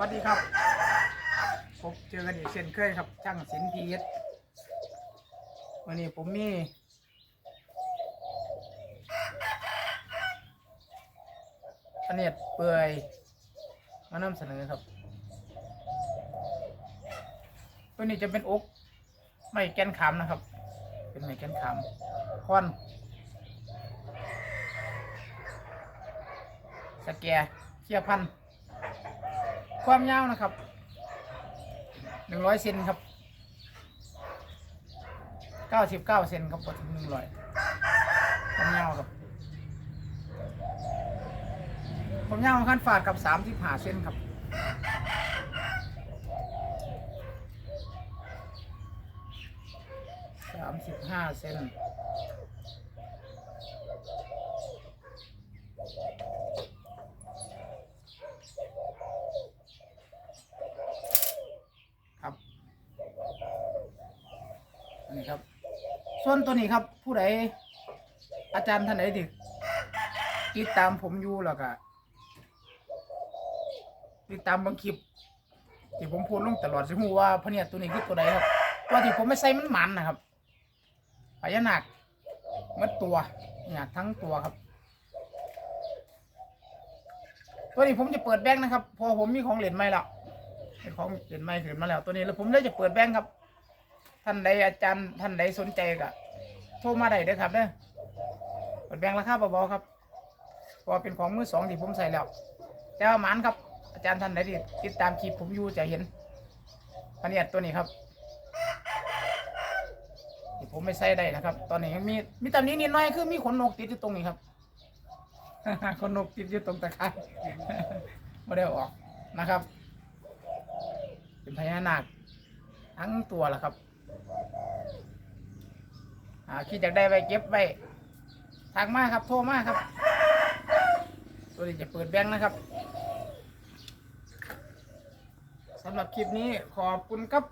วัสดีครับพบเจอกันอีกเช่นเคยครับช่างสินพีเอสวันนี้ผมมีพเนตเปื่อยมานำเสนอครับตัวนี้จะเป็นอกไม่แกนขามนะครับ เป็นไม่แกนขามคอนสแกเคียพันธุ์ ความยาวนะครับหนึ่งร้อยเซนครับเก้าสิบเก้าเซนครับพอถึงหนึ่งร้อยความยาวครับความยาวของขั้นฝาดกับสามที่ผ่าเซนครับสามสิบห้าเซน ครับอั นนี้ครับ ส่วนตัวนี้ครับ ผู้ใดอาจารย์ท่านใดที่ติดตามผมอยู่แล้วก็ติดตามบางคลิปที่ผมพูดลงตลอดสิฮู้ว่าพระเนี่ยตัวนี้คือตัวใดครับตัวที่ผมไม่ใส่มันมันนะครับพญานาคมัดตัวเนี่ยทั้งตัวครับ ตัวนี้ผมจะเปิดแบงค์นะครับ พอผมมีของเหรียญไม่แล้วเป็นของเปลี่ยนไม้ขึ้นมาแล้ว ตัวนี้แล้วผมเลยจะเปิดแบงค์ครับ ท่านใดอาจารย์ท่านใดสนใจก็โทรมาได้เด้อครับเด้อเปิดแบงราคาเบาๆครับพราะว่าเป็นของมือสองที่ผมใส่แล้ว แต่ว่าหมานครับ อาจารย์ท่านใดที่ติดตามคลิปผมอยู่จะเห็นพันเนียดตัวนี้ครับที่ผมไม่ใส่ได้นะครับ ตอนนี้ยังมีมีตำนี้นิดหน่อยคือมีขนนกติดอยู่ตรงนี้ครับ ขนนกติดอยู่ตรงตะไคร้ไม่ได้ออกนะครับ เป็นพญานาคทั้งตัวแหละครับ อ่าคิดอยากได้ไว้เก็บไว้ทางมาครับ โทรมาครับ ตัวนี้จะเปิดแบงค์นะครับสำหรับคลิปนี้ขอบคุณครับ